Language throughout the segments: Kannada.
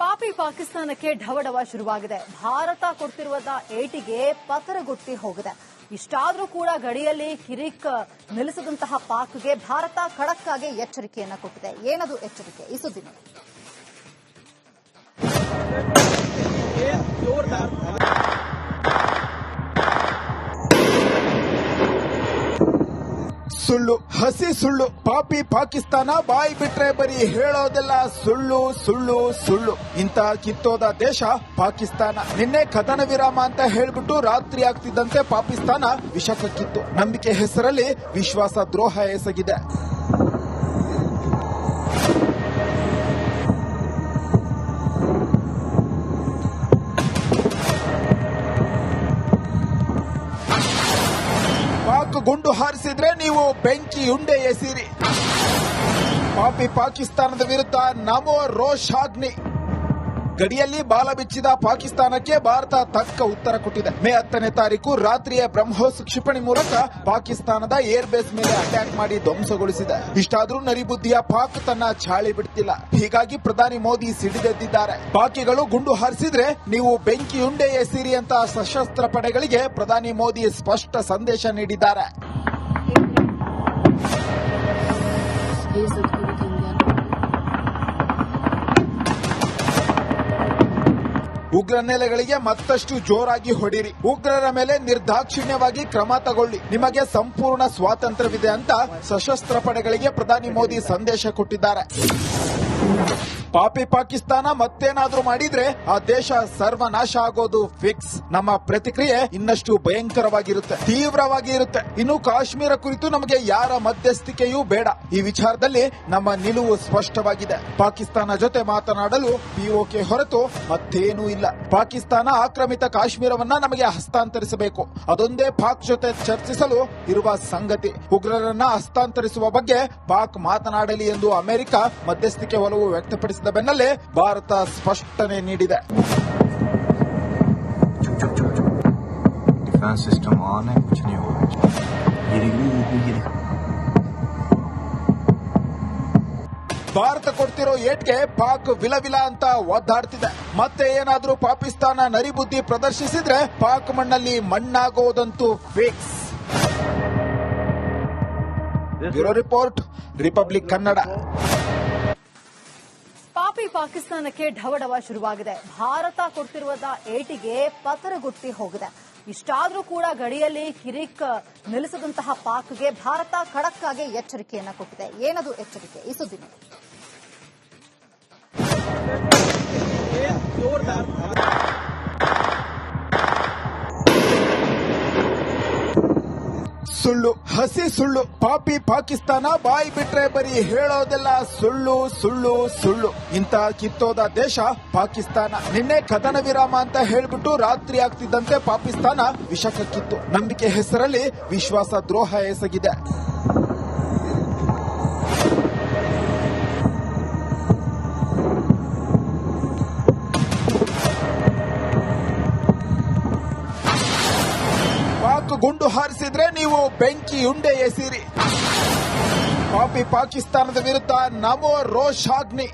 ಪಾಪಿ ಪಾಕಿಸ್ತಾನಕ್ಕೆ ಢವಢವ ಶುರುವಾಗಿದೆ. ಭಾರತ ಕೊಡ್ತಿರುವಂತಹ ಏಟಿಗೆ ಪತರಗುತ್ತಿ ಹೋಗಿದೆ. ಇಷ್ಟಾದ್ರೂ ಕೂಡ ಗಡಿಯಲ್ಲಿ ಕಿರಿಕ್ ನಿಲ್ಲಿಸದಂತಹ ಪಾಕ್ಗೆ ಭಾರತ ಖಡಕ್ ಆಗಿ ಎಚ್ಚರಿಕೆಯನ್ನ ಕೊಟ್ಟಿದೆ. ಏನದು ಎಚ್ಚರಿಕೆ? ಈ ಸುದ್ದಿ ನೋಡಿ. ಸುಳ್ಳು, ಹಸಿ ಸುಳ್ಳು, ಪಾಪಿ ಪಾಕಿಸ್ತಾನ ಬಾಯಿ ಬಿಟ್ರೆ ಬರೀ ಹೇಳೋದೆಲ್ಲ ಸುಳ್ಳು ಸುಳ್ಳು ಸುಳ್ಳು. ಇಂತ ಕಿತ್ತೋದ ದೇಶ ಪಾಕಿಸ್ತಾನ. ನಿನ್ನೆ ಕದನ ವಿರಾಮ ಅಂತ ಹೇಳ್ಬಿಟ್ಟು ರಾತ್ರಿ ಆಗ್ತಿದ್ದಂತೆ ಪಾಕಿಸ್ತಾನ ವಿಷಕಕ್ಕಿತ್ತು ನಂಬಿಕೆ ಹೆಸರಲ್ಲಿ ವಿಶ್ವಾಸ ದ್ರೋಹ ಎಸಗಿದೆ. ಗುಂಡು ಹಾರಿಸಿದ್ರೆ ನೀವು ಬೆಂಕಿ ಉಂಡೆ ಎಸಿರಿ ಪಾಪಿ ಪಾಕಿಸ್ತಾನದ ವಿರುದ್ಧ ನಮೋ ರೋಷಾಗ್ನಿ. ಗಡಿಯಲ್ಲಿ ಬಾಲ ಬಿಚ್ಚಿದ ಪಾಕಿಸ್ತಾನಕ್ಕೆ ಭಾರತ ತಕ್ಕ ಉತ್ತರ ಕೊಟ್ಟಿದೆ. ಮೇ ಹತ್ತನೇ ತಾರೀಕು ರಾತ್ರಿಯ ಬ್ರಹ್ಮೋಸ್ ಕ್ಷಿಪಣಿ ಮೂಲಕ ಪಾಕಿಸ್ತಾನದ ಏರ್ ಬೇಸ್ ಮೇಲೆ ಅಟ್ಯಾಕ್ ಮಾಡಿ ಧ್ವಂಸಗೊಳಿಸಿದೆ. ಇಷ್ಟಾದ್ರೂ ನರಿಬುದ್ಧಿಯ ಪಾಕ್ ತನ್ನ ಚಾಳಿ ಬಿಡ್ತಿಲ್ಲ. ಹೀಗಾಗಿ ಪ್ರಧಾನಿ ಮೋದಿ ಸಿಡಿದೆದ್ದಿದ್ದಾರೆ. ಪಾಕಿಗಳು ಗುಂಡು ಹಾರಿಸಿದ್ರೆ ನೀವು ಬೆಂಕಿ ಉಂಡೆ ಎಸಿರಿ ಅಂತ ಸಶಸ್ತ್ರ ಪಡೆಗಳಿಗೆ ಪ್ರಧಾನಿ ಮೋದಿ ಸ್ಪಷ್ಟ ಸಂದೇಶ ನೀಡಿದ್ದಾರೆ. ಉಗ್ರ ನೆಲೆಗಳಿಗೆ ಮತ್ತಷ್ಟು ಜೋರಾಗಿ ಹೊಡಿರಿ. ಉಗ್ರರ ಮೇಲೆ ನಿರ್ದಾಕ್ಷಿಣ್ಯವಾಗಿ ಕ್ರಮ ತಗೊಳ್ಳಿ. ನಿಮಗೆ ಸಂಪೂರ್ಣ ಸ್ವಾತಂತ್ರ್ಯವಿದೆ ಅಂತ ಸಶಸ್ತ್ರ ಪಡೆಗಳಿಗೆ ಪ್ರಧಾನಿ ಮೋದಿ ಸಂದೇಶ ಕೊಟ್ಟಿದ್ದಾರೆ. ಪಾಪಿ ಪಾಕಿಸ್ತಾನ ಮತ್ತೇನಾದ್ರೂ ಮಾಡಿದ್ರೆ ಆ ದೇಶ ಸರ್ವನಾಶ ಆಗೋದು ಫಿಕ್ಸ್ ನಮ್ಮ ಪ್ರತಿಕ್ರಿಯೆ ಇನ್ನಷ್ಟು ಭಯಂಕರವಾಗಿರುತ್ತೆ ತೀವ್ರವಾಗಿ ಇರುತ್ತೆ ಇನ್ನು ಕಾಶ್ಮೀರ ಕುರಿತು ನಮಗೆ ಯಾರ ಮಧ್ಯಸ್ಥಿಕೆಯೂ ಬೇಡ. ಈ ವಿಚಾರದಲ್ಲಿ ನಮ್ಮ ನಿಲುವು ಸ್ಪಷ್ಟವಾಗಿದೆ. ಪಾಕಿಸ್ತಾನ ಜೊತೆ ಮಾತನಾಡಲು ಪಿಒಕೆ ಹೊರತು ಮತ್ತೇನೂ ಇಲ್ಲ. ಪಾಕಿಸ್ತಾನ ಆಕ್ರಮಿತ ಕಾಶ್ಮೀರವನ್ನ ನಮಗೆ ಹಸ್ತಾಂತರಿಸಬೇಕು. ಅದೊಂದೇ ಪಾಕ್ ಜೊತೆ ಚರ್ಚಿಸಲು ಇರುವ ಸಂಗತಿ. ಉಗ್ರರನ್ನ ಹಸ್ತಾಂತರಿಸುವ ಬಗ್ಗೆ ಪಾಕ್ ಮಾತನಾಡಲಿ ಎಂದು ಅಮೆರಿಕ ಮಧ್ಯಸ್ಥಿಕೆ ಒಲವು ವ್ಯಕ್ತಪಡಿಸಿದ. ಆದೇಶದ ಬೆನ್ನಲ್ಲೇ ಭಾರತ ಸ್ಪಷ್ಟನೆ ನೀಡಿದೆ. ಭಾರತ ಕೊಡ್ತಿರೋ ಏಟ್ಗೆ ಪಾಕ್ ವಿಲವಿಲ ಅಂತ ಒದ್ದಾಡ್ತಿದೆ. ಮತ್ತೆ ಏನಾದ್ರೂ ಪಾಕಿಸ್ತಾನ ನರಿಬುದ್ಧಿ ಪ್ರದರ್ಶಿಸಿದ್ರೆ ಪಾಕ್ ಮಣ್ಣಲ್ಲಿ ಮಣ್ಣಾಗೋದಂತೂ fix bureau report Republic Kannada ಪಾಕಿಸ್ತಾನಕ್ಕೆ ಢವಢವ ಶುರುವಾಗಿದೆ. ಭಾರತ ಕೊಡ್ತಿರುವ ಏಟಿಗೆ ಪತರಗುತ್ತಿ ಹೋಗಿದೆ. ಇಷ್ಟಾದ್ರೂ ಕೂಡ ಗಡಿಯಲ್ಲಿ ಕಿರಿಕ್ ನಿಲ್ಲಿಸದಂತಹ ಪಾಕ್ಗೆ ಭಾರತ ಖಡಕ್ ಆಗಿ ಎಚ್ಚರಿಕೆಯನ್ನ ಕೊಟ್ಟಿದೆ. ಏನದು ಎಚ್ಚರಿಕೆ? ಈ ಸುದ್ದಿ ನೋಡಿ. ಸುಳ್ಳು, ಹಸಿ ಸುಳ್ಳು, ಪಾಪಿ ಪಾಕಿಸ್ತಾನ ಬಾಯಿ ಬಿಟ್ರೆ ಬರೀ ಹೇಳೋದೆಲ್ಲ ಸುಳ್ಳು ಸುಳ್ಳು ಸುಳ್ಳು. ಇಂತ ಕಿತ್ತೋದ ದೇಶ ಪಾಕಿಸ್ತಾನ. ನಿನ್ನೆ ಕದನ ವಿರಾಮ ಅಂತ ಹೇಳ್ಬಿಟ್ಟು ರಾತ್ರಿ ಆಗ್ತಿದ್ದಂತೆ ಪಾಕಿಸ್ತಾನ ವಿಷಕಕ್ಕಿತ್ತು. ನಂಬಿಕೆ ಹೆಸರಲ್ಲಿ ವಿಶ್ವಾಸ ದ್ರೋಹ ಎಸಗಿದೆ. ಪಾಕ್ ಗುಂಡು ಹಾರಿಸಿದ್ರೆ ನೀವು ಬೆಂಕಿ ಉಂಡೆ ಎಸಿರಿ. ಪಾಪಿ ಪಾಕಿಸ್ತಾನದ ವಿರುದ್ಧ ನಮೋ ರೋಷಾಗ್ನಿ.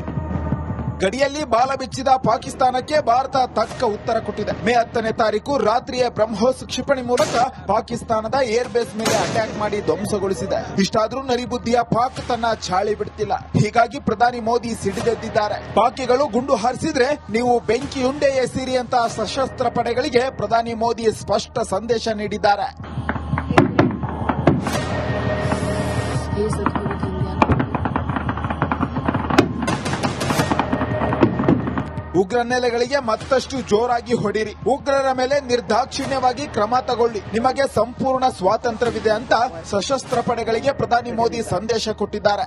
ಗಡಿಯಲ್ಲಿ ಬಾಲ ಬಿಚ್ಚಿದ ಪಾಕಿಸ್ತಾನಕ್ಕೆ ಭಾರತ ತಕ್ಕ ಉತ್ತರ ಕೊಟ್ಟಿದೆ. ಮೇ ಹತ್ತನೇ ತಾರೀಕು ರಾತ್ರಿಯ ಬ್ರಹ್ಮೋಸ್ ಕ್ಷಿಪಣಿ ಮೂಲಕ ಪಾಕಿಸ್ತಾನದ ಏರ್ ಬೇಸ್ ಮೇಲೆ ಅಟ್ಯಾಕ್ ಮಾಡಿ ಧ್ವಂಸಗೊಳಿಸಿದೆ. ಇಷ್ಟಾದ್ರೂ ನರಿಬುದ್ಧಿಯ ಪಾಕ್ ತನ್ನ ಚಾಳಿ ಬಿಡ್ತಿಲ್ಲ. ಹೀಗಾಗಿ ಪ್ರಧಾನಿ ಮೋದಿ ಸಿಡಿದೆದ್ದಿದ್ದಾರೆ. ಪಾಕಿಗಳು ಗುಂಡು ಹಾರಿಸಿದ್ರೆ ನೀವು ಬೆಂಕಿ ಉಂಡೆಯೇ ಎಸಿರಿ ಅಂತ ಸಶಸ್ತ್ರ ಪಡೆಗಳಿಗೆ ಪ್ರಧಾನಿ ಮೋದಿ ಸ್ಪಷ್ಟ ಸಂದೇಶ ನೀಡಿದ್ದಾರೆ. ಉಗ್ರ ನೆಲೆಗಳಿಗೆ ಮತ್ತಷ್ಟು ಜೋರಾಗಿ ಹೊಡಿರಿ. ಉಗ್ರರ ಮೇಲೆ ನಿರ್ದಾಕ್ಷಿಣ್ಯವಾಗಿ ಕ್ರಮ ತಗೊಳ್ಳಿ. ನಿಮಗೆ ಸಂಪೂರ್ಣ ಸ್ವಾತಂತ್ರ್ಯವಿದೆ ಅಂತ ಸಶಸ್ತ್ರ ಪಡೆಗಳಿಗೆ ಪ್ರಧಾನಿ ಮೋದಿ ಸಂದೇಶ ಕೊಟ್ಟಿದ್ದಾರೆ.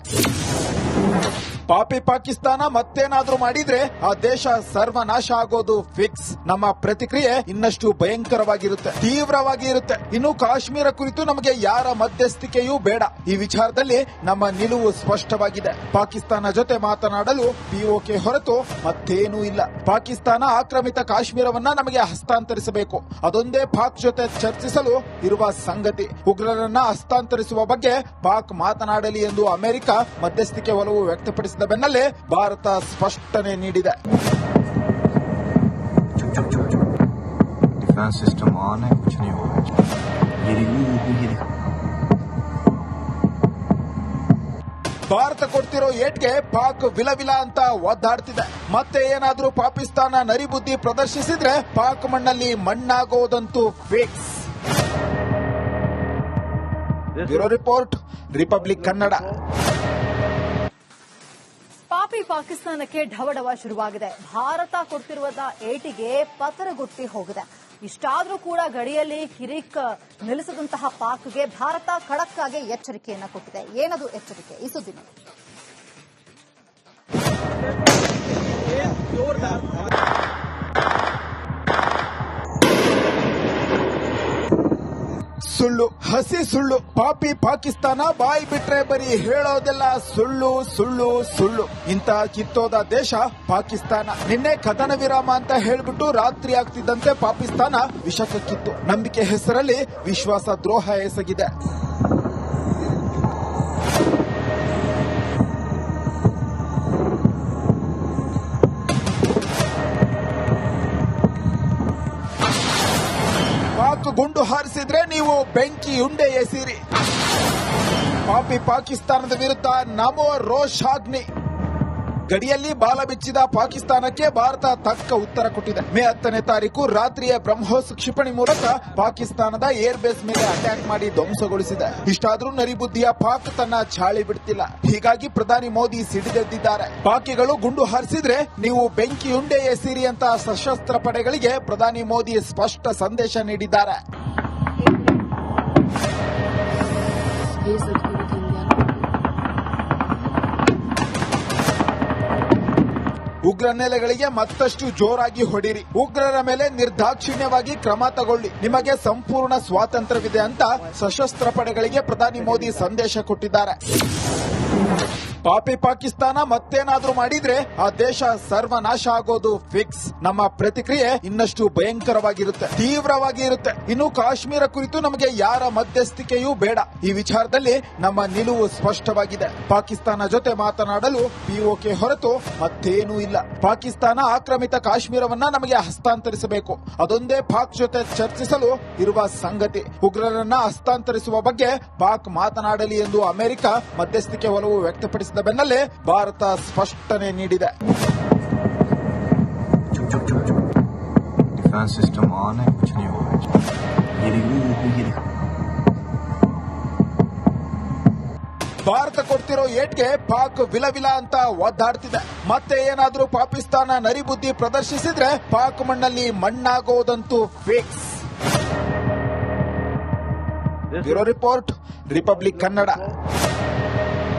ಪಾಪಿ ಪಾಕಿಸ್ತಾನ ಮತ್ತೇನಾದ್ರೂ ಮಾಡಿದ್ರೆ ಆ ದೇಶ ಸರ್ವನಾಶ ಆಗೋದು ಫಿಕ್ಸ್ ನಮ್ಮ ಪ್ರತಿಕ್ರಿಯೆ ಇನ್ನಷ್ಟು ಭಯಂಕರವಾಗಿರುತ್ತೆ, ತೀವ್ರವಾಗಿ ಇರುತ್ತೆ. ಇನ್ನು ಕಾಶ್ಮೀರ ಕುರಿತು ನಮಗೆ ಯಾರ ಮಧ್ಯಸ್ಥಿಕೆಯೂ ಬೇಡ. ಈ ವಿಚಾರದಲ್ಲಿ ನಮ್ಮ ನಿಲುವು ಸ್ಪಷ್ಟವಾಗಿದೆ. ಪಾಕಿಸ್ತಾನ ಜೊತೆ ಮಾತನಾಡಲು ಪಿಒಕೆ ಹೊರತು ಮತ್ತೇನೂ ಇಲ್ಲ. ಪಾಕಿಸ್ತಾನ ಆಕ್ರಮಿತ ಕಾಶ್ಮೀರವನ್ನ ನಮಗೆ ಹಸ್ತಾಂತರಿಸಬೇಕು. ಅದೊಂದೇ ಪಾಕ್ ಜೊತೆ ಚರ್ಚಿಸಲು ಇರುವ ಸಂಗತಿ. ಉಗ್ರರನ್ನ ಹಸ್ತಾಂತರಿಸುವ ಬಗ್ಗೆ ಪಾಕ್ ಮಾತನಾಡಲಿ ಎಂದು ಅಮೆರಿಕ ಮಧ್ಯಸ್ಥಿಕೆ ಒಲವು ವ್ಯಕ್ತಪಡಿಸಿದ. ಪ್ರತಿಕ್ರಿಯಿಸಿದ ಬೆನ್ನಲ್ಲೇ ಭಾರತ ಸ್ಪಷ್ಟನೆ ನೀಡಿದೆ. ಸಿಸ್ಟಮ್ ಆನ್ ಭಾರತ ಕೊಡ್ತಿರೋ ಏಟ್ಗೆ ಪಾಕ್ ವಿಲವಿಲ ಅಂತ ಒದ್ದಾಡ್ತಿದೆ. ಮತ್ತೆ ಏನಾದ್ರೂ ಪಾಕಿಸ್ತಾನ ನರಿಬುದ್ಧಿ ಪ್ರದರ್ಶಿಸಿದ್ರೆ ಪಾಕ್ ಮಣ್ಣಲ್ಲಿ ಮಣ್ಣಾಗೋದಂತೂ fix bureau report Republic Kannada ಪಾಕಿಸ್ತಾನಕ್ಕೆ ಢವಢವ ಶುರುವಾಗಿದೆ. ಭಾರತ ಕೊಡ್ತಿರುವ ಏಟಿಗೆ ಪತರಗುಟ್ಟಿ ಹೋಗಿದೆ. ಇಷ್ಟಾದ್ರೂ ಕೂಡ ಗಡಿಯಲ್ಲಿ ಕಿರಿಕ್ ನಿಲ್ಲಿಸದಂತಹ ಪಾಕ್ಗೆ ಭಾರತ ಖಡಕ್ ಆಗಿ ಎಚ್ಚರಿಕೆಯನ್ನು ಕೊಟ್ಟಿದೆ. ಏನದು ಎಚ್ಚರಿಕೆ? ಈ ಸುದ್ದಿ. ಸುಳ್ಳು, ಹಸಿ ಸುಳ್ಳು, ಪಾಪಿ ಪಾಕಿಸ್ತಾನ ಬಾಯಿ ಬಿಟ್ರೆ ಬರೀ ಹೇಳೋದೆಲ್ಲ ಸುಳ್ಳು ಸುಳ್ಳು ಸುಳ್ಳು. ಇಂತ ಕಿತ್ತೋದ ದೇಶ ಪಾಕಿಸ್ತಾನ. ನಿನ್ನೆ ಕದನ ವಿರಾಮ ಅಂತ ಹೇಳ್ಬಿಟ್ಟು ರಾತ್ರಿ ಆಗ್ತಿದ್ದಂತೆ ಪಾಕಿಸ್ತಾನ ವಿಷಕ್ಕಿತ್ತು ನಂಬಿಕೆ ಹೆಸರಲ್ಲಿ ವಿಶ್ವಾಸ ದ್ರೋಹ ಎಸಗಿದೆ. ಪಾಕ್ ಗುಂಡು ಹಾರಿಸಿದ್ರೆ ನೀವು ಬೆಂಕಿ ಉಂಡೆ ಎಸೀರಿ. ಪಾಪಿ ಪಾಕಿಸ್ತಾನದ ವಿರುದ್ಧ ನಮೋ ರೋಷಾಗ್ನಿ. ಗಡಿಯಲ್ಲಿ ಬಾಲ ಬಿಚ್ಚಿದ ಪಾಕಿಸ್ತಾನಕ್ಕೆ ಭಾರತ ತಕ್ಕ ಉತ್ತರ ಕೊಟ್ಟಿದೆ. ಮೇ ಹತ್ತನೇ ತಾರೀಕು ರಾತ್ರಿಯ ಬ್ರಹ್ಮೋಸ್ ಕ್ಷಿಪಣಿ ಮೂಲಕ ಪಾಕಿಸ್ತಾನದ ಏರ್ ಬೇಸ್ ಮೇಲೆ ಅಟ್ಯಾಕ್ ಮಾಡಿ ಧ್ವಂಸಗೊಳಿಸಿದೆ. ಇಷ್ಟಾದ್ರೂ ನರಿಬುದ್ಧಿಯ ಪಾಕ್ ತನ್ನ ಚಾಳಿ ಬಿಡ್ತಿಲ್ಲ. ಹೀಗಾಗಿ ಪ್ರಧಾನಿ ಮೋದಿ ಸಿಡಿದೆದ್ದಿದ್ದಾರೆ. ಪಾಕಿಗಳು ಗುಂಡು ಹಾರಿಸಿದ್ರೆ ನೀವು ಬೆಂಕಿ ಉಂಡೆ ಎಸೀರಿ ಅಂತ ಸಶಸ್ತ್ರ ಪಡೆಗಳಿಗೆ ಪ್ರಧಾನಿ ಮೋದಿ ಸ್ಪಷ್ಟ ಸಂದೇಶ ನೀಡಿದ್ದಾರೆ. ಉಗ್ರ ನೆಲೆಗಳಿಗೆ ಮತ್ತಷ್ಟು ಜೋರಾಗಿ ಹೊಡಿರಿ. ಉಗ್ರರ ಮೇಲೆ ನಿರ್ದಾಕ್ಷಿಣ್ಯವಾಗಿ ಕ್ರಮ ತಗೊಳ್ಳಿ. ನಿಮಗೆ ಸಂಪೂರ್ಣ ಸ್ವಾತಂತ್ರ್ಯವಿದೆ ಅಂತ ಸಶಸ್ತ್ರ ಪಡೆಗಳಿಗೆ ಪ್ರಧಾನಿ ಮೋದಿ ಸಂದೇಶ ಕೊಟ್ಟಿದ್ದಾರೆ. ಪಾಪಿ ಪಾಕಿಸ್ತಾನ ಮತ್ತೇನಾದ್ರೂ ಮಾಡಿದ್ರೆ ಆ ದೇಶ ಸರ್ವನಾಶ ಆಗೋದು ಫಿಕ್ಸ್ ನಮ್ಮ ಪ್ರತಿಕ್ರಿಯೆ ಇನ್ನಷ್ಟು ಭಯಂಕರವಾಗಿರುತ್ತೆ, ತೀವ್ರವಾಗಿ ಇರುತ್ತೆ. ಇನ್ನು ಕಾಶ್ಮೀರ ಕುರಿತು ನಮಗೆ ಯಾರ ಮಧ್ಯಸ್ಥಿಕೆಯೂ ಬೇಡ. ಈ ವಿಚಾರದಲ್ಲಿ ನಮ್ಮ ನಿಲುವು ಸ್ಪಷ್ಟವಾಗಿದೆ. ಪಾಕಿಸ್ತಾನ ಜೊತೆ ಮಾತನಾಡಲು ಪಿಒಕೆ ಹೊರತು ಮತ್ತೇನೂ ಇಲ್ಲ. ಪಾಕಿಸ್ತಾನ ಆಕ್ರಮಿತ ಕಾಶ್ಮೀರವನ್ನ ನಮಗೆ ಹಸ್ತಾಂತರಿಸಬೇಕು. ಅದೊಂದೇ ಪಾಕ್ ಜೊತೆ ಚರ್ಚಿಸಲು ಇರುವ ಸಂಗತಿ. ಉಗ್ರರನ್ನ ಹಸ್ತಾಂತರಿಸುವ ಬಗ್ಗೆ ಪಾಕ್ ಮಾತನಾಡಲಿ ಎಂದು ಅಮೆರಿಕ ಮಧ್ಯಸ್ಥಿಕೆ ಒಲವು ವ್ಯಕ್ತಪಡಿಸಿದ. ಒತ್ತಾಯಿಸಿದ ಬೆನ್ನಲ್ಲೇ ಭಾರತ ಸ್ಪಷ್ಟನೆ ನೀಡಿದೆ. ಭಾರತ ಕೊಡ್ತಿರೋ ಏಟ್ಗೆ ಪಾಕ್ ವಿಲವಿಲ ಅಂತ ಒದ್ದಾಡ್ತಿದೆ. ಮತ್ತೆ ಏನಾದ್ರೂ ಪಾಕಿಸ್ತಾನ ನರಿಬುದ್ಧಿ ಪ್ರದರ್ಶಿಸಿದ್ರೆ ಪಾಕ್ ಮಣ್ಣಲ್ಲಿ ಮಣ್ಣಾಗೋದಂತೂ fix bureau report Republic Kannada